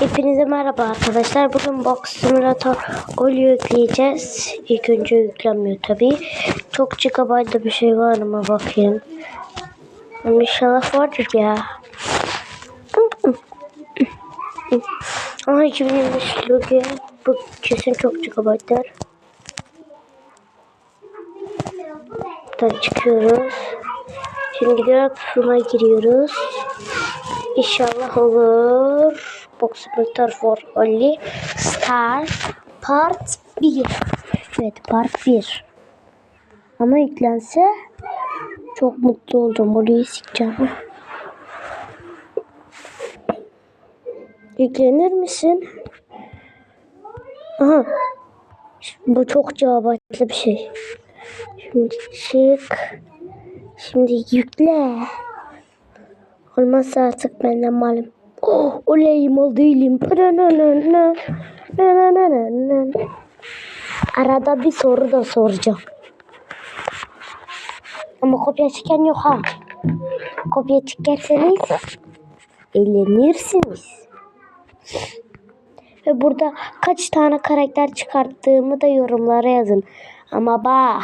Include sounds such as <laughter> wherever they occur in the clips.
Hepinize merhaba arkadaşlar. Bugün Box Simulator Olio yükleyeceğiz. İlk önce yüklenmiyor tabii. Çok gigabaytlı bir şey var mı bakayım. Ama İnşallah vardır ya. Aha 2025 logo. Bu kesin çok gigabaytlar. Buradan çıkıyoruz. Şimdi gidiyoruz. Suna giriyoruz. İnşallah olur. Box Simulator for Only Star Part 1. Evet Part 1. Ama yüklense çok mutlu olacağım. Orayı sikeceğim. Yüklenir misin? Aha. Bu çok cevaplı bir şey. Şimdi çık. Şimdi yükle. Olmazsa artık benden malum. Oh, oley mal değilim. Arada bir soru da soracağım. Ama kopya çeken yok ha. Kopya çekerseniz eğlenirsiniz. Ve burada kaç tane karakter çıkarttığımı da yorumlara yazın. Ama bak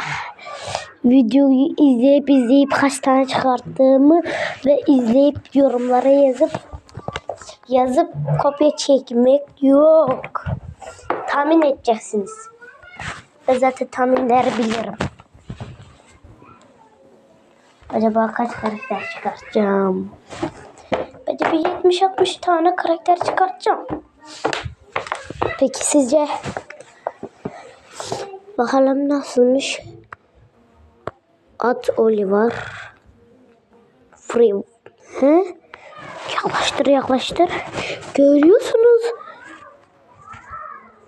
videoyu izleyip izleyip kaç tane çıkarttığımı ve izleyip yorumlara yazıp yazıp kopya çekmek yok. Tahmin edeceksiniz. Ve zaten tahminleri bilirim. Acaba kaç karakter çıkartacağım? Bence bir 70-60 tane karakter çıkartacağım. Peki sizce? Bakalım nasılmış? At Oliver. Free. He? Yaklaştır yaklaştır. Görüyorsunuz.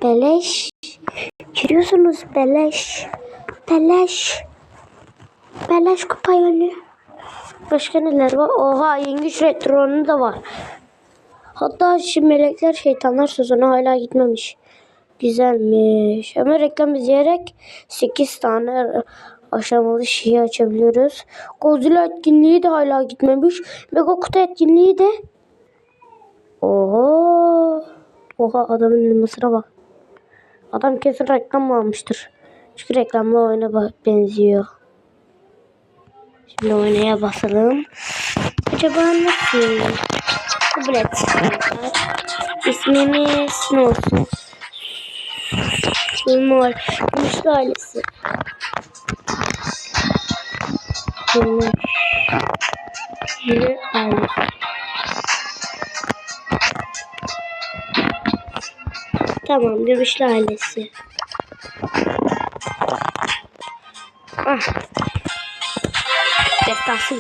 Beleş. Görüyorsunuz beleş. Beleş. Beleş kupa yönü. Başka neler var? Oha yengeç retronu da var. Hatta şimdi melekler şeytanlar sezonu hala gitmemiş. Güzelmiş. Ama reklam izleyerek 8 tane aşamalı şeyi açabiliyoruz. Godzilla etkinliği de hala gitmemiş. Mega kutu etkinliği de. Oha. Oha adamın elmasına bak. Adam kesin reklam mı almıştır. Çünkü reklamlı oyuna benziyor. Şimdi oynaya basalım. Acaba nasıl? Kabul et. İsmimiz ne olsun? Gülmor. Gümüşlü ailesi. Şöyle aldık. Tamam gümüşlü ailesi. Ah. Destansı.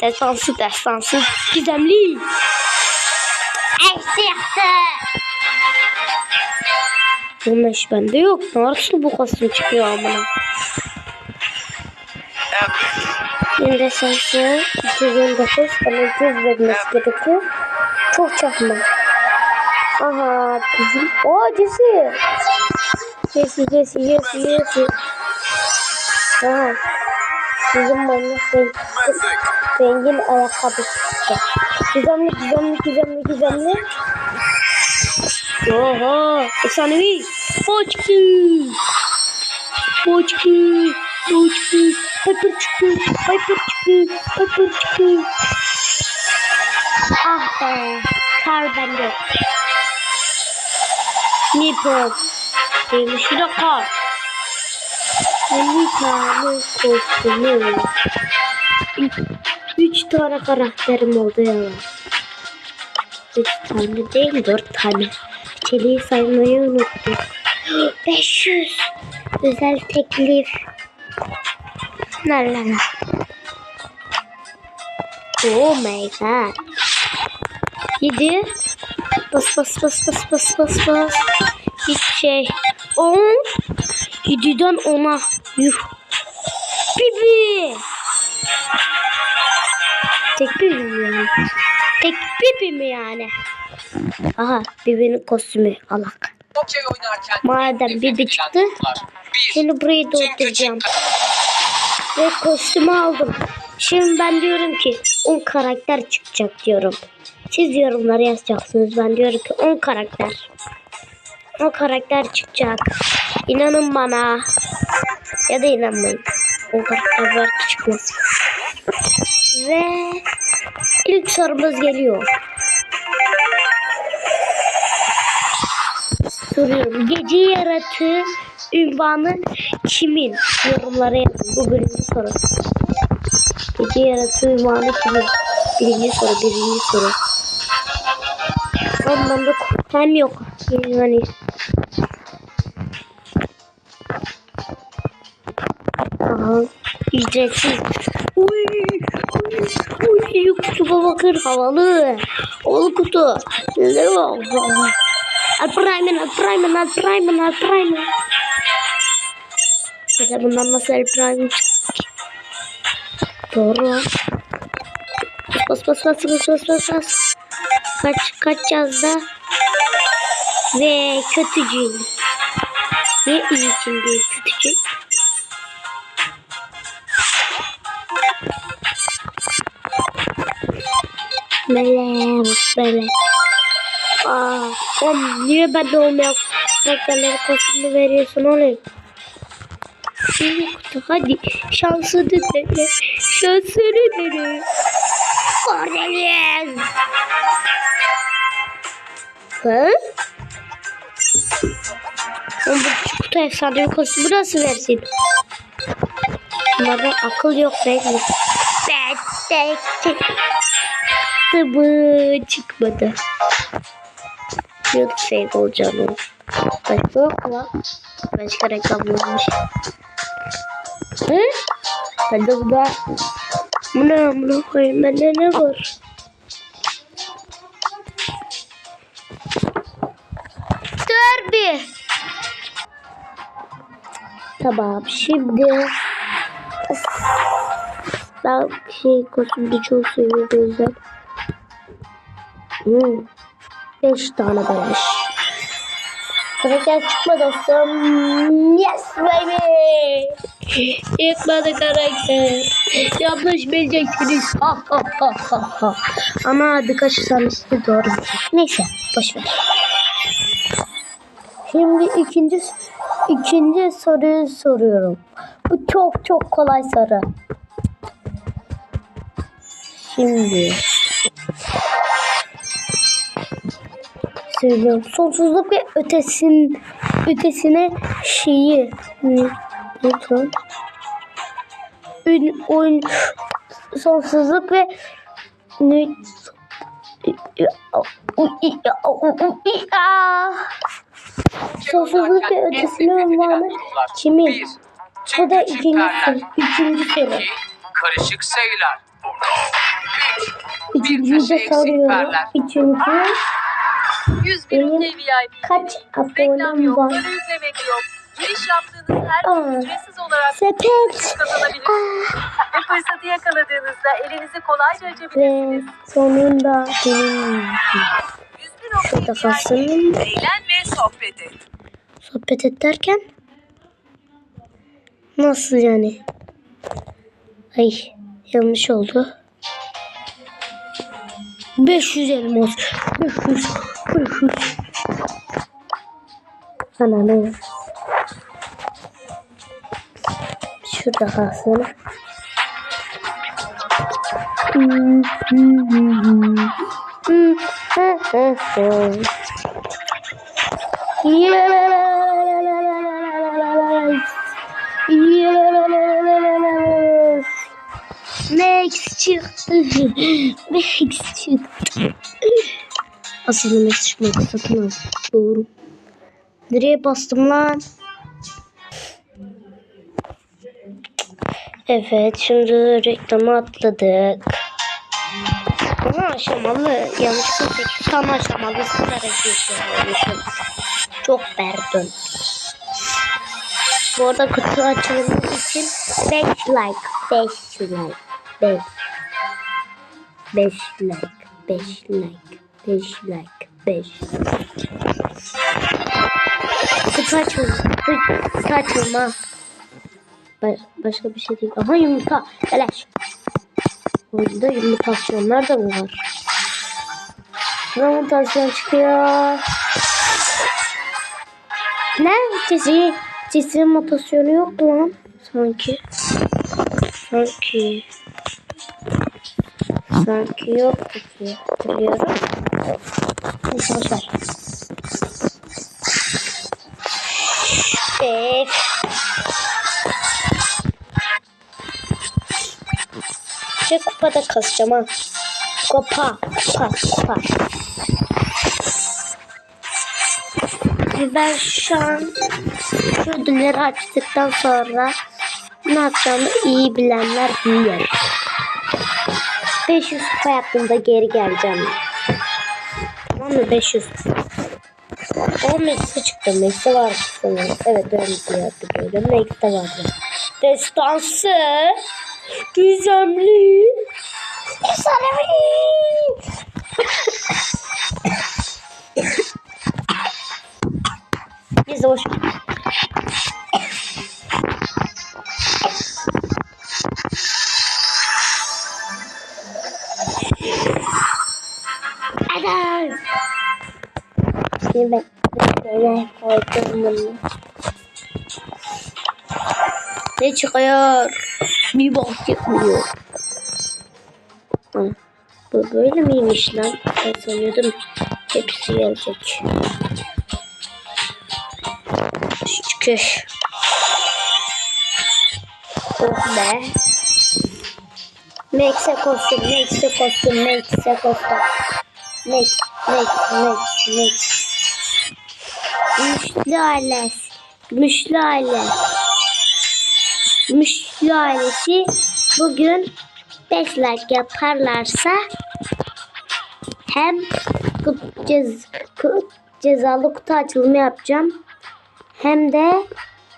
Destansı, destansı. Gizemli. Eksi yaptı. Bunun iş bende yok. Ne arasın bu kostüm çıkıyor amına. Evet. 25. 229 bana göz vermesi gerekiyor. Çok çakma. Aha bizim. Oo Jesse. Jesse Jesse Jesse Jesse. Aha. Bizim manyak renk. Rengin ayakkabı. Gizemli gizemli gizemli gizemli. Oha. Efsanevi. Poçki. Poçki. Poçki. Piper çıktı. Piper çıktı. Piper çıktı. Ah be. Kar bende. Nipple. Demişi de kar. 50 tane kostümü. Üç tane karakterim oldu ya. Üç tane değil dört tane. Çeliği saymayı unuttum. <gasps> 500 özel teklif. La. Oh my god. Yedi. Bas bas bas bas bas bas bas. Hiç şey. On. Yediden ona. Yuh. Bibi. Tek bibi mi yani? Tek bibi mi yani? Aha Bibi'nin kostümü alak. Madem Bibi çıktı. Bir, burayı çünkü dolduracağım. Ve kostümü aldım. Şimdi ben diyorum ki 10 karakter çıkacak diyorum. Siz yorumlara yazacaksınız. Ben diyorum ki 10 karakter. 10 karakter çıkacak. İnanın bana. Ya da inanmayın. 10 karakter belki çıkmaz. Ve ilk sorumuz geliyor. Soruyorum. Gece yaratığı ünvanı kimin? Yorumlara yazın. Bu birinci soru. Gece yaratığı ünvanı kimin? Birinci soru, birinci soru. Ondan da hem yok. Yani Aha, ücretsiz. Uy, uy, uy, kutuma bakın havalı. Havalı kutu. Neler var? Alprimen, Alprimen, Alprimen, Alprimen. Mesela bundan nasıl çıksın ki? Doğru. Bas bas bas bas bas bas bas. Kaç kaç yazda? Ve kötücül. Ve iyi için değil kötücül. Melek, melek. Aa, oğlum niye ben de olmayan karakterlere kostümü veriyorsun oğlum? Şimdi kutu hadi şansı dene. Şansını dene. Cornelius. Ha? Oğlum bu kutu efsane bir kostümü nasıl versin? Bunlarda akıl yok mi? Ben de çıktı mı? Çıkmadı. Diyorduk fake olacağını. Başka yok lan? Başka reklam olmuş. Hı? Ben de buna... Bu ne amına koyayım? Bende ne var? Dur bir. Tamam şimdi ben şey kostümü çok seviyorum o yüzden. Hmm. Beş tane beleş. Karakter çıkma dostum. Yes baby. Çıkmadı karakter. Yanlış bileceksiniz. Ha ha ha ha ha. Ama kaçırsanız da doğru. Neyse boş ver. Şimdi ikinci ikinci soruyu soruyorum. Bu çok çok kolay soru. Şimdi söylüyorum. Sonsuzluk ve ötesin ötesine şeyi lütfen Ün, oyun sonsuzluk ve Sonsuzluk ve ötesine ünvanı kimin? Bu da ikinci soru. Üçüncü soru. Karışık sayılar. Üç. De soruyorum. Üçüncü 100 bin Benim VIP. kaç Reklam abonem yok, var? para ödemek yok. Giriş yaptığınız her Aa. gün ücretsiz olarak Sepet. kazanabilirsiniz. Ve fırsatı yakaladığınızda elinizi kolayca Ve açabilirsiniz. sonunda benim 100 bin şurada VIP. kalsın. Eğlen ve sohbet et. Sohbet et derken nasıl yani? Ay yanlış oldu. 500 elmas. 500. 500. Ana ne? Şurada kalsın. Hmm, çıktı. <laughs> Max çıktı. <laughs> Aslında Max çıkmadı. Satın al. Doğru. Nereye bastım lan? Evet şimdi reklamı atladık. Ama aşamalı. Yanlışlıkla 8 tane aşamalı sırarak. Çok pardon. Bu arada kutu açılımı için 5 like. 5 like. 5. 5 like. 5 like. 5 like. 5. Kutu açılımı. Kutu açılımı. Ba- başka bir şey değil. Aha yumurta. Beleş. Oyunda yumurtasyonlar da mı var? Ne mutasyon çıkıyor? Ne? Çizgi, çizgi mutasyonu yok lan. Sanki. Sanki. Sanki yoktu ki. Hatırlıyorum. Neyse boşver. Eee. Şey kupada kasacağım ha. Kupa, kupa, kupa. Ben şu an şu ödülleri açtıktan sonra ne yapacağımı iyi bilenler bilir. 500 kupa yaptığımda geri geleceğim. Tamam mı? 500 o Max'e çıktı. Max'e vardı sanırım. Evet öyle diye hatırlıyorum. Max'te vardı. Destansı. Gizemli. Efsanevi. Biz boş. Ne çıkıyor? Bir bok yapmıyor. Bu böyle miymiş lan? Ben sanıyordum hepsi gelecek. Çıkış. Oh be. Max'e kostüm, Max'e kostüm, Max'e kostüm. Max, Max, Max, Max. Müşlü ailesi. Müşlü aile. Müşlü ailesi bugün 5 like yaparlarsa hem cez, cezalı kutu açılımı yapacağım. Hem de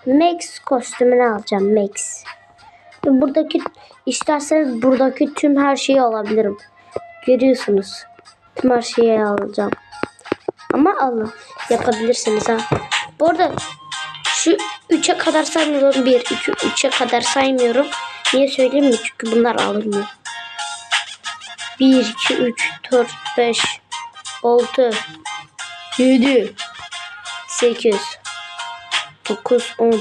Max kostümünü alacağım. Max. Buradaki isterseniz buradaki tüm her şeyi alabilirim. Görüyorsunuz. Tüm her şeyi alacağım. Ama alın. Yapabilirsiniz ha. Bu arada şu 3'e kadar saymıyorum. 1, 2, 3'e kadar saymıyorum. Niye söyleyeyim mi? Çünkü bunlar alınmıyor. 1, 2, 3, 4, 5, 6, 7, 8, 9, 10,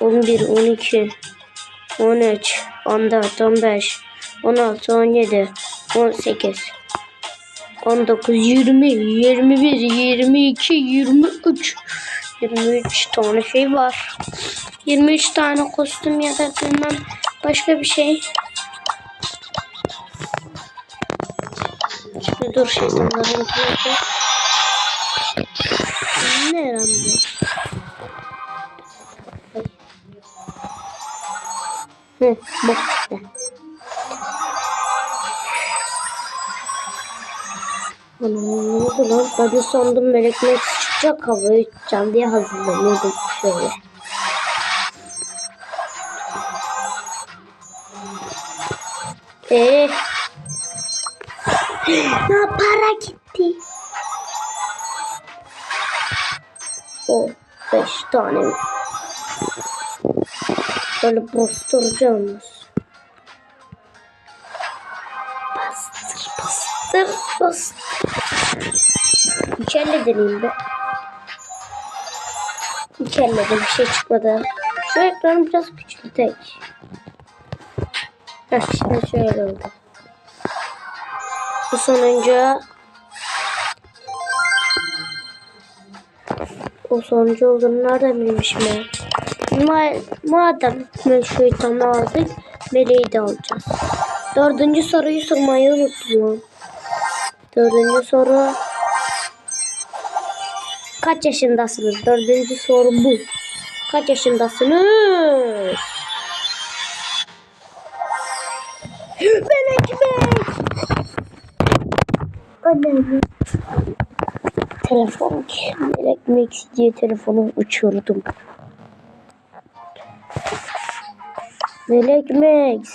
11, 12, 13, 14, 15, 16, 17, 18, 19, 20, 21, 22, 23. 23 tane şey var. 23 tane kostüm ya da bilmem başka bir şey. Şimdi dur şeytanların nerede? Ne bu? Hı, bak işte. Anam ne oldu lan? Ben sandım melek melek çıkacak havaya uçacağım diye hazırlanıyordum şöyle. <gasps> Eee. Ya para gitti. O beş tane mi? Böyle bastıracağız. Bastır bastır bastır. İki elle deneyeyim elle de bir şey çıkmadı. Şu ekranı biraz küçültek. Heh, şimdi şöyle oldu. Bu sonuncu. O sonuncu olduğunu nereden bilmişim ya? Ma madem şu itamı aldık, meleği de alacağız. Dördüncü soruyu sormayı unuttum. Dördüncü soru. Kaç yaşındasınız? Dördüncü soru bu. Kaç yaşındasınız? Ben ekmek. Annem. Telefon ben ekmek diye telefonu uçurdum. Melek Max.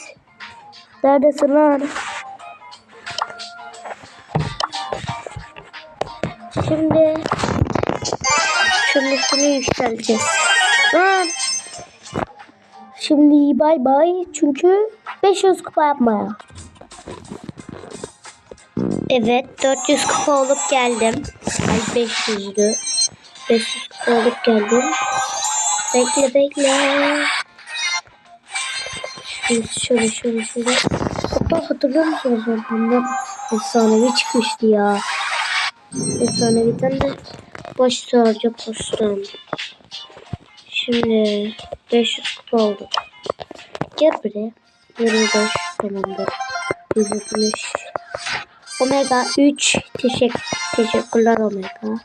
Neredesin lan? Şimdi şimdi şunu yükseleceğiz. Lan. Şimdi bay bay çünkü 500 kupa yapmaya. Evet 400 kupa olup geldim. Ay 500'dü. 500 kupa olup geldim. Bekle bekle. Şöyle şöyle şöyle şöyle. Hatta hatırlıyor musunuz? Bundan efsanevi çıkmıştı ya. Efsaneviden de baş sarıcı postum. Şimdi 500 kupa oldu. Gel buraya. 25 tamamdır. 160. Omega 3 teşekkür teşekkürler Omega.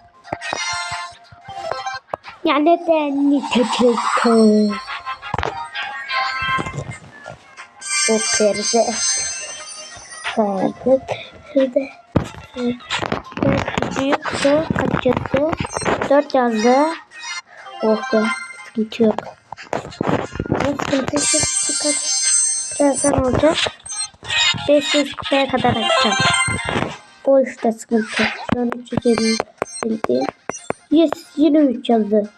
Ya neden teşekkür? Bu perde. Perde. Perde. Büyüktü. Kaç? 4 yazdı. Oh be. Sıkıntı yok. Sıkıntı sıkıntı. Birazdan olacak. 500 kupaya kadar açacağım. O işte sıkıntı. Şu an 350 bildi. Yes yine 3 yazdı.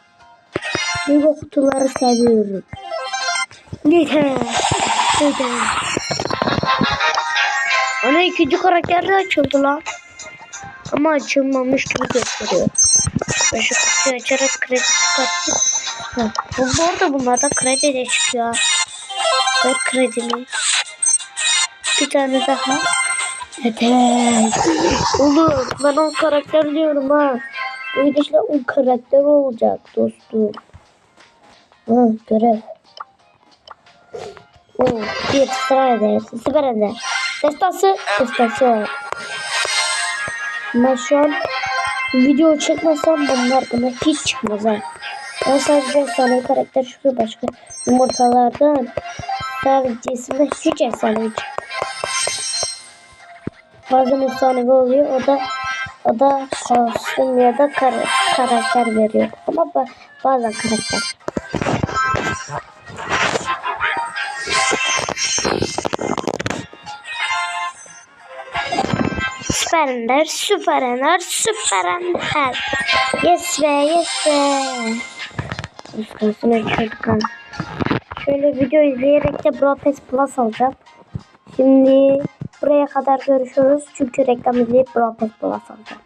Bu kutuları seviyorum. Neden? Neden? Ana ikinci karakter de açıldı lan. Ama açılmamış gibi gösteriyor. Ben şu kutuyu açarak kredi çıkarttım. Ha, bu, bu arada bunlarda kredi de çıkıyor. Ver kredimi. Bir tane daha. Evet. Oğlum ben on karakter diyorum ha. Bu gidişle on karakter olacak dostum. Ha görev. Oo, bir sıra eder. Süper eder. Destası. Destası. Ama şu an video çekmesem bunlar bana hiç çıkmaz. Ben sadece efsane karakter şu başka yumurtalardan sadece isimde hiç efsane hiç. Bazen efsanevi oluyor o da o da kostüm ya da kar karakter veriyor. Ama ba bazen karakter. Ender, Süper Ender, Süper Ender. Yes be, yes be. Şöyle video izleyerek de Brawl Pass Plus alacağım. Şimdi buraya kadar görüşürüz. Çünkü reklam izleyip Brawl Pass Plus alacağım.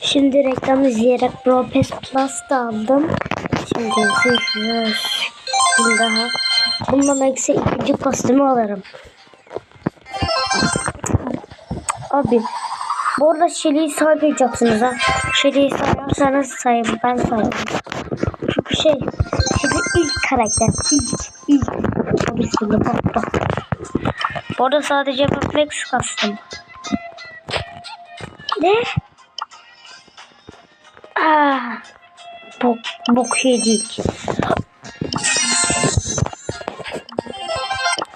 Şimdi reklam izleyerek Brawl Pass Plus da aldım. Şimdi görüşürüz. Bir daha. Bundan eksi ikinci kostümü alırım. Abi bu arada Shelly'yi saymayacaksınız ha. Shelly'yi sayarsanız sayın ben sayarım. Çünkü şey Shelly ilk karakter. İlk ilk. O bismillah bak bak. Bu arada sadece Max kastım. Ne? Ah, bok, bok yedik.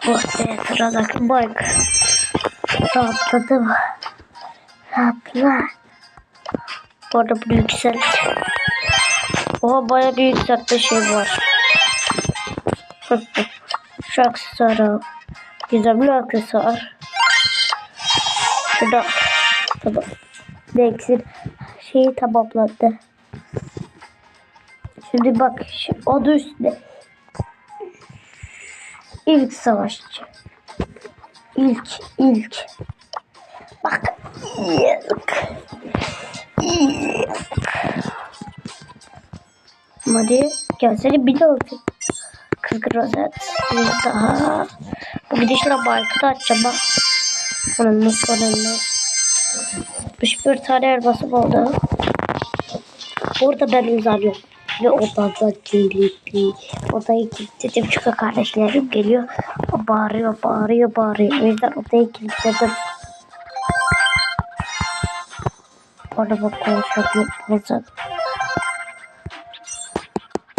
Oh be sıradaki bak. Rahatladım. Rahatla. Bu arada bunu yükselt. Oha baya bir yükseltme şey var. Şu aksesuarı. Gizemli aksesuar. Şurada. Tamam. Dex'in şeyi tamamladı. Şimdi bak adı üstünde. İlk savaşçı. İlk, ilk. Bak. İlk. İlk. Hadi gelsene bir de olsun. 40 rozet. Bir daha. Bu gidişle barkı da açacağım bak. Onun nasıl onun 61 tane elmasım oldu. Burada ben uzanıyorum. Ve odada kilitli. Odayı kilitledim çünkü kardeşlerim geliyor. Bağırıyor, bağırıyor, bağırıyor. O yüzden odayı kilitledim. Orada bak konuşmak yok. Bazen.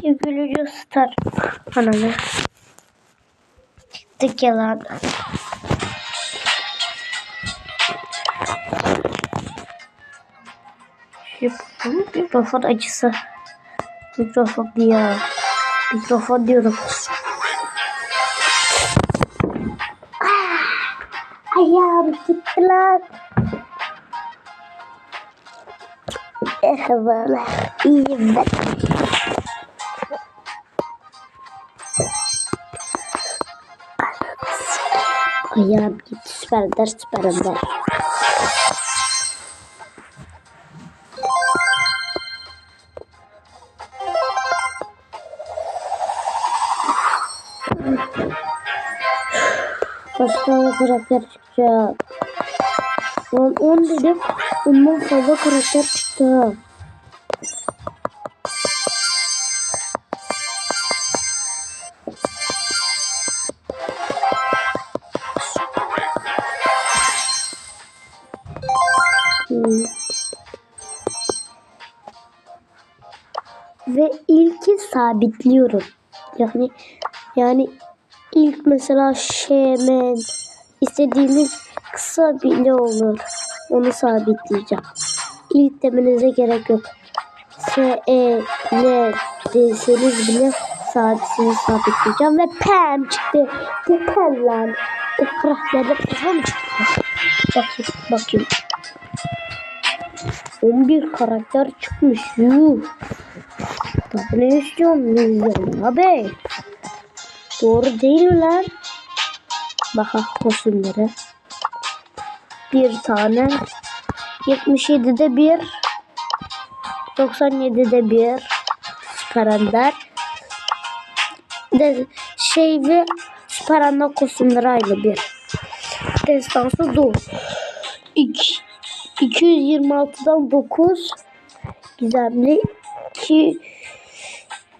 Gülücü star. Ananı. Çıktık yalan. Mikrofon acısı. Mikrofon diyor. Mikrofon diyorum. Eyvallah. İyiyim ben. Ayağım gitti süper ender süper ender. Başka karakter çıkacak. Lan 10 dedim. Ondan fazla karakter çıktı. Sabitliyorum. Yani yani ilk mesela şemen istediğimiz kısa bile olur. Onu sabitleyeceğim. İlk demenize gerek yok. S, E, N deseniz bile sabitsini sabitleyeceğim. Ve pem çıktı. Ne pem lan? Karakterde pem çıktı. Bakayım, bakayım. 11 karakter çıkmış. Yuh. Ne istiyorsun bizden abi? Doğru değil mi lan? Bak kostümleri. Bir tane. 77'de bir. 97'de bir. Süper Ender. De şey ve Süper Ender kostümleri aynı bir. Destansı dur. 2 226'dan 9 gizemli 2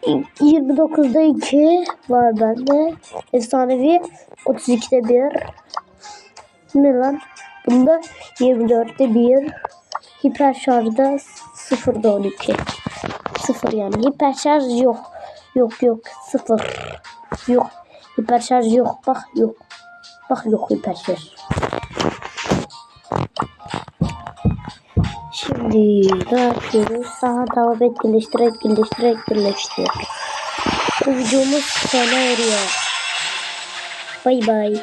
29'da 2 var bende. Efsanevi 32'de 1. Ne lan? Bunda 24'te 1. Hiper şarjda 0'da 12. 0 yani. Hiper şarj yok. Yok yok 0. Yok. Hiper şarj yok. Bak yok. Bak yok hiper şarj. Şimdi ne yapıyoruz? Sağa devam etkileştir, etkileştir, etkileştir. Bu videomuz sona eriyor. Bay bay.